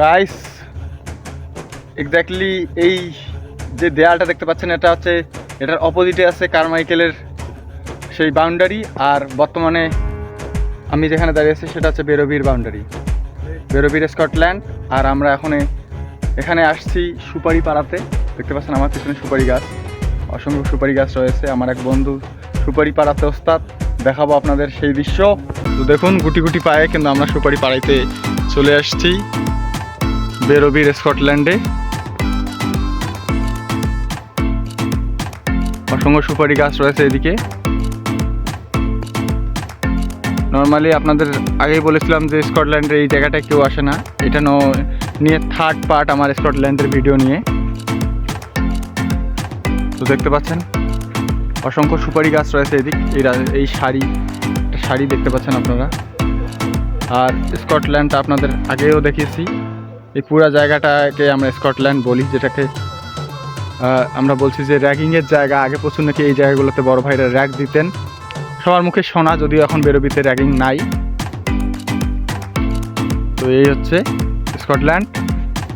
Guys exactly এই যে দেয়ালটা দেখতে পাচ্ছেন, এটা হচ্ছে, এটার অপোজিটে আছে কারমাইকেলের সেই বাউন্ডারি আর বর্তমানে আমি যেখানে দাঁড়িয়ে আছি, সেটা হচ্ছে বেরোবির বাউন্ডারি বেরোবির স্কটল্যান্ড আর আমরা এখন, এখানে আসছি সুপারি পাড়াতে দেখতে পাচ্ছেন আমার পিছনে সুপারি গাছ। অসংখ্য সুপারি গাছ রয়েছে। আমার এক বন্ধু সুপারি পাড়াতে ওস্তাদ, দেখাবো আপনাদের সেই দৃশ্য। তো দেখুন, গুটি গুটি পায়ে কিন্তু আমরা সুপারি পাড়াইতে চলে আসছি। বেরোবির স্কটল্যান্ডে। অসংখ্য সুপারি গাছ রয়েছে এদিকে। নর্মালি আপনাদের আগেই বলেছিলাম যে স্কটল্যান্ডের এই জায়গাটায় কেউ আসে না। এটা নিয়ে থার্ড পার্ট আমার স্কটল্যান্ডের ভিডিও নিয়ে। তো দেখতে পাচ্ছেন, অসংখ্য সুপারি গাছ রয়েছে এদিক। এই এই শাড়ি শাড়ি দেখতে পাচ্ছেন আপনারা। আর স্কটল্যান্ডটা আপনাদের আগেও দেখিয়েছি। এই পুরো জায়গাটাকে আমরা স্কটল্যান্ড বলি, যেটাকে আমরা বলছি যে র্যাগিংয়ের জায়গা। আগে প্রচুর নাকি এই জায়গাগুলোতে বড় ভাইরা র্যাগ দিতেন। সবার মুখে শোনা যদিও এখন বেরোবিতে র্যাগিং নাই। তো এই হচ্ছে স্কটল্যান্ড।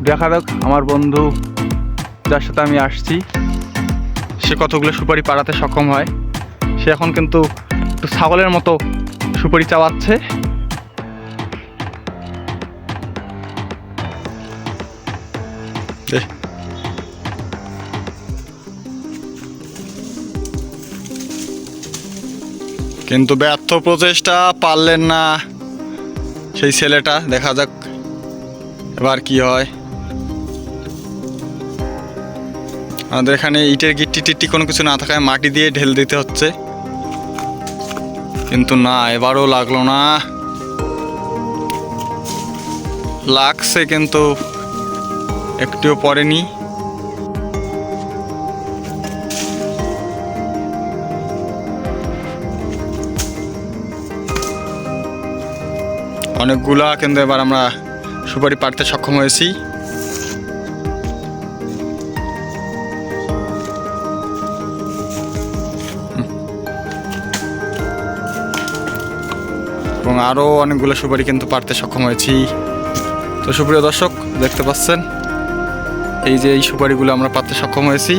দেখা যাক, আমার বন্ধু যার সাথে আমি আসছি, সে কতগুলো সুপারি পাড়াতে সক্ষম হয়। সে এখন কিন্তু একটু ছাগলের মতো সুপারি চাওয়াচ্ছে দে। কিন্তু ব্যর্থ প্রচেষ্টা পারলেন না সেই ছেলেটা। দেখা যাক এবার কি হয়। আমাদের এখানে ইটের গিট্টি টিট্টি কোনো কিছু না থাকায় মাটি দিয়ে ঢেল দিতে হচ্ছে। কিন্তু না, এবারও লাগল না। লাগছে কিন্তু একটুও পড়েনি। অনেকগুলা কিন্তু এবার আমরা সুপারি পাড়তে সক্ষম হয়েছি। এবং আরও অনেকগুলো সুপারি কিন্তু পারতে সক্ষম হয়েছি। তো সুপ্রিয় দর্শক, দেখতে পাচ্ছেন? এই যে এই সুপারিগুলো আমরা পাতে সক্ষম হয়েছি।